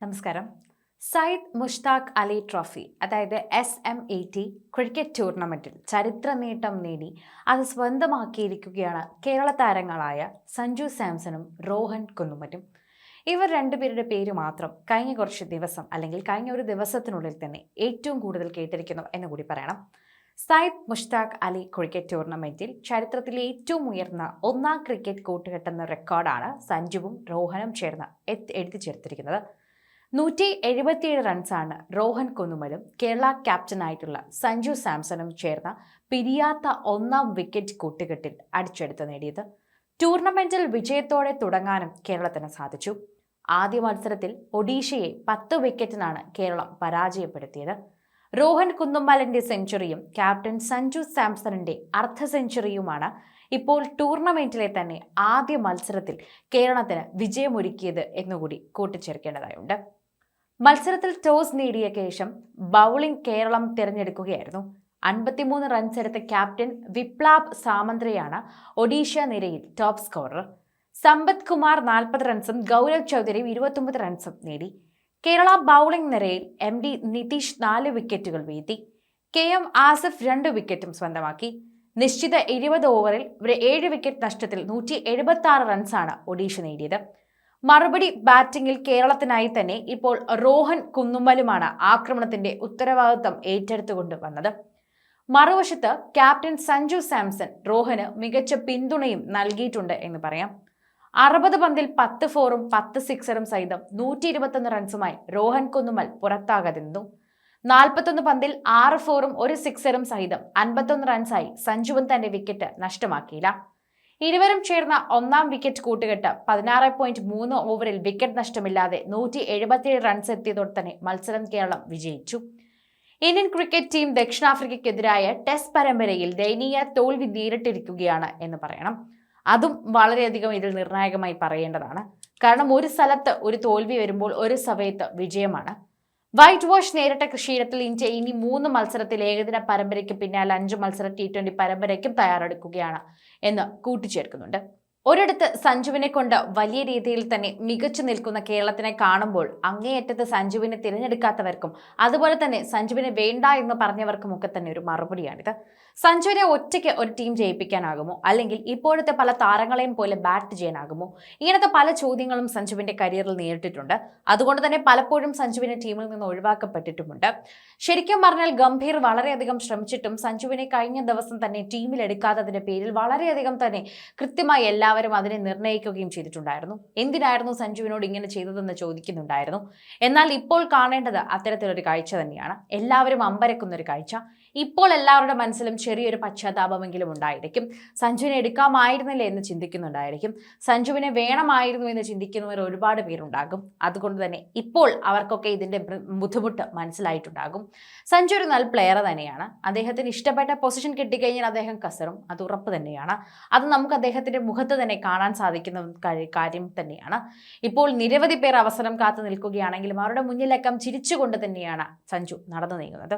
നമസ്കാരം. സയ്യിദ് മുഷ്താഖ് അലി ട്രോഫി അതായത് S M A T cricket ടൂർണമെന്റിൽ ചരിത്ര നേട്ടം നേടി അത് സ്വന്തമാക്കിയിരിക്കുകയാണ് കേരള താരങ്ങളായ സഞ്ജു സാംസണും റോഹൻ കുന്നുമറ്റും ഇവർ രണ്ടുപേരുടെ പേര് മാത്രം കഴിഞ്ഞ കുറച്ച് ദിവസം അല്ലെങ്കിൽ കഴിഞ്ഞ ഒരു ദിവസത്തിനുള്ളിൽ തന്നെ ഏറ്റവും കൂടുതൽ കേട്ടിരിക്കുന്നു എന്ന് കൂടി പറയണം. സയ്യിദ് മുഷ്താഖ് അലി ക്രിക്കറ്റ് ടൂർണമെന്റിൽ ചരിത്രത്തിലെ ഏറ്റവും ഉയർന്ന ഒന്നാം ക്രിക്കറ്റ് കൂട്ടുകെട്ടെന്ന റെക്കോർഡാണ് സഞ്ജുവും റോഹനും ചേർന്ന് എഴുതി ചേർത്തിരിക്കുന്നത് നൂറ്റി എഴുപത്തിയേഴ് റൺസാണ് റോഹൻ കുന്നുമലും കേരള ക്യാപ്റ്റനായിട്ടുള്ള സഞ്ജു സാംസണും ചേർന്ന പിരിയാത്ത ഒന്നാം വിക്കറ്റ് കൂട്ടുകെട്ടിൽ അടിച്ചെടുത്ത് നേടിയത്. ടൂർണമെന്റിൽ വിജയത്തോടെ തുടങ്ങാനും കേരളത്തിന് സാധിച്ചു. ആദ്യ മത്സരത്തിൽ ഒഡീഷയെ പത്ത് വിക്കറ്റിനാണ് കേരളം പരാജയപ്പെടുത്തിയത്. റോഹൻ കുന്നുമ്മലിന്റെ സെഞ്ചുറിയും ക്യാപ്റ്റൻ സഞ്ജു സാംസണിന്റെ അർദ്ധ സെഞ്ചുറിയുമാണ് ഇപ്പോൾ ടൂർണമെന്റിലെ തന്നെ ആദ്യ മത്സരത്തിൽ കേരളത്തിന് വിജയമൊരുക്കിയത് എന്നുകൂടി കൂട്ടിച്ചേർക്കേണ്ടതായുണ്ട്. മത്സരത്തിൽ ടോസ് നേടിയ ശേഷം ബൗളിംഗ് കേരളം തിരഞ്ഞെടുക്കുകയായിരുന്നു. അൻപത്തിമൂന്ന് റൺസ് എടുത്ത ക്യാപ്റ്റൻ വിപ്ലാബ് സാമന്ത്രയാണ് ഒഡീഷ നിരയിൽ ടോപ്പ് സ്കോറർ സമ്പത് കുമാർ നാൽപ്പത് റൺസും ഗൗരവ് ചൗധരി ഇരുപത്തൊമ്പത് റൺസും നേടി. കേരള ബൗളിംഗ് നിരയിൽ എം ഡി നിതീഷ് നാല് വിക്കറ്റുകൾ വീഴ്ത്തി. കെ എം ആസിഫ് രണ്ട് വിക്കറ്റും സ്വന്തമാക്കി. നിശ്ചിത ഇരുപത് ഓവറിൽ ഏഴ് വിക്കറ്റ് നഷ്ടത്തിൽ നൂറ്റി എഴുപത്തി ആറ് റൺസാണ് ഒഡീഷ നേടിയത്. മറുപടി ബാറ്റിംഗിൽ കേരളത്തിനായി തന്നെ ഇപ്പോൾ റോഹൻ കുന്നുമ്മലുമാണ് ആക്രമണത്തിന്റെ ഉത്തരവാദിത്തം ഏറ്റെടുത്തുകൊണ്ട് വന്നത്. മറുവശത്ത് ക്യാപ്റ്റൻ സഞ്ജു സാംസൺ റോഹന് മികച്ച പിന്തുണയും നൽകിയിട്ടുണ്ട് എന്ന് പറയാം. അറുപത് പന്തിൽ പത്ത് ഫോറും പത്ത് സിക്സറും സഹിതം നൂറ്റി ഇരുപത്തൊന്ന് റൺസുമായി രോഹൻ കുന്നുമൽ പുറത്താകാതെ നിന്നു നാൽപ്പത്തൊന്ന് പന്തിൽ ആറ് ഫോറും ഒരു സിക്സറും സഹിതം അൻപത്തൊന്ന് റൺസായി സഞ്ജുവൻ തന്റെ വിക്കറ്റ് നഷ്ടമാക്കിയില്ല. ഇരുവരും ചേർന്ന ഒന്നാം വിക്കറ്റ് കൂട്ടുകെട്ട് പതിനാറ് പോയിന്റ് മൂന്ന് ഓവറിൽ വിക്കറ്റ് നഷ്ടമില്ലാതെ നൂറ്റി എഴുപത്തിയേഴ് റൺസ് എത്തിയതോടെ തന്നെ മത്സരം കേരളം വിജയിച്ചു. ഇന്ത്യൻ ക്രിക്കറ്റ് ടീം ദക്ഷിണാഫ്രിക്കയ്ക്കെതിരായ ടെസ്റ്റ് പരമ്പരയിൽ ദയനീയ തോൽവി നേരിട്ടിരിക്കുകയാണ് എന്ന് പറയണം. അതും വളരെയധികം ഇതിൽ നിർണായകമായി പറയേണ്ടതാണ്. കാരണം ഒരു സ്ഥലത്ത് ഒരു തോൽവി വരുമ്പോൾ ഒരു സമയത്ത് വിജയമാണ്. വൈറ്റ് വാഷ് നേരിട്ട കൃഷിയിടത്തിൽ ഇന്ത്യ ഇനി മൂന്ന് മത്സരത്തിൽ ഏകദിന പരമ്പരയ്ക്ക് പിന്നാലെ അഞ്ച് മത്സര ടി ട്വന്റി പരമ്പരയ്ക്കും തയ്യാറെടുക്കുകയാണ് എന്ന് കൂട്ടിച്ചേർക്കുന്നുണ്ട്. ഒരിടത്ത് സഞ്ജുവിനെ കൊണ്ട് വലിയ രീതിയിൽ തന്നെ മികച്ചു നിൽക്കുന്ന കേരളത്തിനെ കാണുമ്പോൾ അങ്ങേയറ്റത്ത് സഞ്ജുവിനെ തിരഞ്ഞെടുക്കാത്തവർക്കും അതുപോലെ തന്നെ സഞ്ജുവിനെ വേണ്ട എന്ന് പറഞ്ഞവർക്കും ഒക്കെ തന്നെ ഒരു മറുപടിയാണിത്. സഞ്ജുവിനെ ഒറ്റയ്ക്ക് ഒരു ടീം ജയിപ്പിക്കാനാകുമോ? അല്ലെങ്കിൽ ഇപ്പോഴത്തെ പല താരങ്ങളെയും പോലെ ബാറ്റ് ചെയ്യാനാകുമോ? ഇങ്ങനത്തെ പല ചോദ്യങ്ങളും സഞ്ജുവിന്റെ കരിയറിൽ നേരിട്ടിട്ടുണ്ട്. അതുകൊണ്ട് തന്നെ പലപ്പോഴും സഞ്ജുവിനെ ടീമിൽ നിന്ന് ഒഴിവാക്കപ്പെട്ടിട്ടുമുണ്ട്. ശരിക്കും പറഞ്ഞാൽ ഗംഭീർ വളരെയധികം ശ്രമിച്ചിട്ടും സഞ്ജുവിനെ കഴിഞ്ഞ ദിവസം തന്നെ ടീമിൽ എടുക്കാത്തതിന്റെ പേരിൽ വളരെയധികം തന്നെ കൃത്യമായി എല്ലാവരും അതിനെ നിർണയിക്കുകയും ചെയ്തിട്ടുണ്ടായിരുന്നു. എന്തിനായിരുന്നു സഞ്ജുവിനോട് ഇങ്ങനെ ചെയ്തതെന്ന് ചോദിക്കുന്നുണ്ടായിരുന്നു. എന്നാൽ ഇപ്പോൾ കാണേണ്ടത് അത്തരത്തിലൊരു കാഴ്ച തന്നെയാണ്. എല്ലാവരും അമ്പരക്കുന്നൊരു കാഴ്ച. ഇപ്പോൾ എല്ലാവരുടെ മനസ്സിലും ചെറിയൊരു പശ്ചാത്താപമെങ്കിലും ഉണ്ടായിരിക്കും. സഞ്ജുവിനെ എടുക്കാമായിരുന്നില്ലേ എന്ന് ചിന്തിക്കുന്നുണ്ടായിരിക്കും. സഞ്ജുവിനെ വേണമായിരുന്നു എന്ന് ചിന്തിക്കുന്നവർ ഒരുപാട് പേരുണ്ടാകും. അതുകൊണ്ട് തന്നെ ഇപ്പോൾ അവർക്കൊക്കെ ഇതിന്റെ ബുദ്ധിമുട്ട് മനസ്സിലായിട്ടുണ്ടാകും. സഞ്ജു ഒരു നല്ല പ്ലെയർ തന്നെയാണ്. അദ്ദേഹത്തിന് ഇഷ്ടപ്പെട്ട പൊസിഷൻ കിട്ടിക്കഴിഞ്ഞാൽ അദ്ദേഹം കസറും. അത് ഉറപ്പ് തന്നെയാണ്. അത് നമുക്ക് അദ്ദേഹത്തിന്റെ മുഖത്ത് തന്നെ കാണാൻ സാധിക്കുന്ന കാര്യം തന്നെയാണ്. ഇപ്പോൾ നിരവധി പേർ അവസരം കാത്തു നിൽക്കുകയാണെങ്കിലും അവരുടെ മുന്നിലക്കം ചിരിച്ചുകൊണ്ട് തന്നെയാണ് സഞ്ജു നടന്നു നീങ്ങുന്നത്.